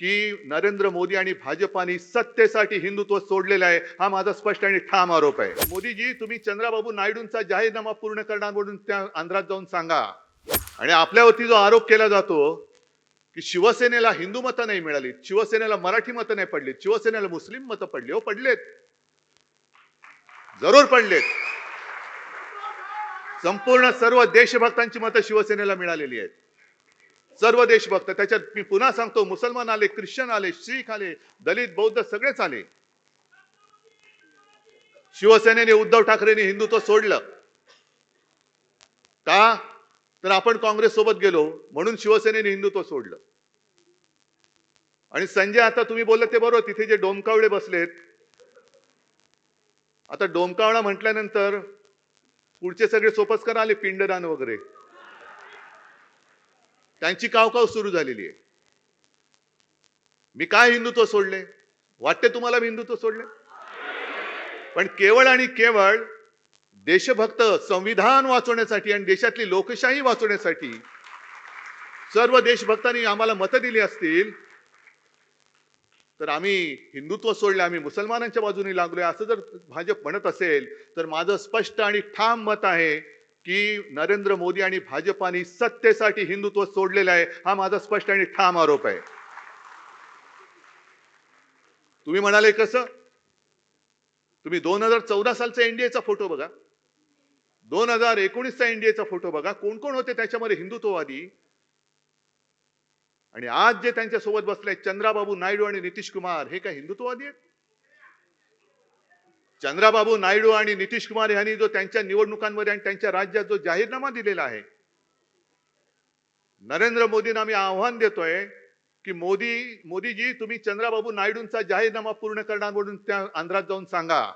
की नरेंद्र मोदी आणि भाजपाने सत्तेसाठी हिंदुत्व सोडलेलं आहे हा माझा स्पष्ट आणि ठाम आरोप आहे. मोदीजी तुम्ही चंद्राबाबू नायडूंचा जाहीरनामा पूर्ण करणार म्हणून त्या आंध्रात जाऊन सांगा. आणि आपल्यावरती जो आरोप केला जातो की शिवसेनेला हिंदू मतं नाही मिळाली शिवसेनेला मराठी मतं नाही पडली शिवसेनेला मुस्लिम मतं पडली हो पडलेत. जरूर पडलेत. संपूर्ण सर्व देशभक्तांची मतं शिवसेनेला मिळालेली आहेत. सर्व देशभक्त त्याच्यात मी पुन्हा सांगतो मुसलमान आले ख्रिश्चन आले शीख आले दलित बौद्ध सगळेच आले. शिवसेनेने उद्धव ठाकरेंनी हिंदुत्व सोडलं. का? तर आपण काँग्रेस सोबत गेलो म्हणून शिवसेनेने हिंदुत्व सोडलं. आणि संजय आता तुम्ही बोलले ते बरोबर तिथे जे डोमकावळे बसलेत. आता डोमकावळा म्हटल्यानंतर पुढचे सगळे सोपस्कर आले पिंडदान वगैरे. त्यांची कावकाव सुरू झालेली आहे. मी काय हिंदुत्व सोडले? वाटते तुम्हाला मी हिंदुत्व सोडले? पण केवळ आणि केवळ देशभक्त संविधान वाचवण्यासाठी आणि देशातली लोकशाही वाचवण्यासाठी सर्व देशभक्तांनी आम्हाला मतं दिली असतील तर आम्ही हिंदुत्व सोडले आम्ही मुसलमानांच्या बाजूने लागलोय. असं जर भाजप म्हणत असेल तर माझं स्पष्ट आणि ठाम मत आहे की नरेंद्र मोदी आणि भाजपाने सत्तेसाठी हिंदुत्व सोडलेलं आहे हा माझा स्पष्ट आणि ठाम आरोप आहे. तुम्ही म्हणाले कसं? तुम्ही दोन हजार चौदा सालचा एनडीएचा फोटो बघा. दोन हजार एकोणीसचा एनडीएचा फोटो बघा. कोण कोण होते त्याच्यामध्ये हिंदुत्ववादी? आणि आज जे त्यांच्यासोबत बसले चंद्राबाबू नायडू आणि नितीश कुमार हे काय हिंदुत्ववादी आहेत? चंद्राबाबू नायडू आणि नितीश कुमार यांनी जो त्यांच्या निवडणुकांमध्ये आणि त्यांच्या राज्यात जो जाहीरनामा दिलेला आहे नरेंद्र मोदींना आम्ही आव्हान देतोय की मोदी मोदीजी तुम्ही चंद्राबाबू नायडूंचा जाहीरनामा पूर्ण करणार म्हणून त्या आंध्रात जाऊन सांगा.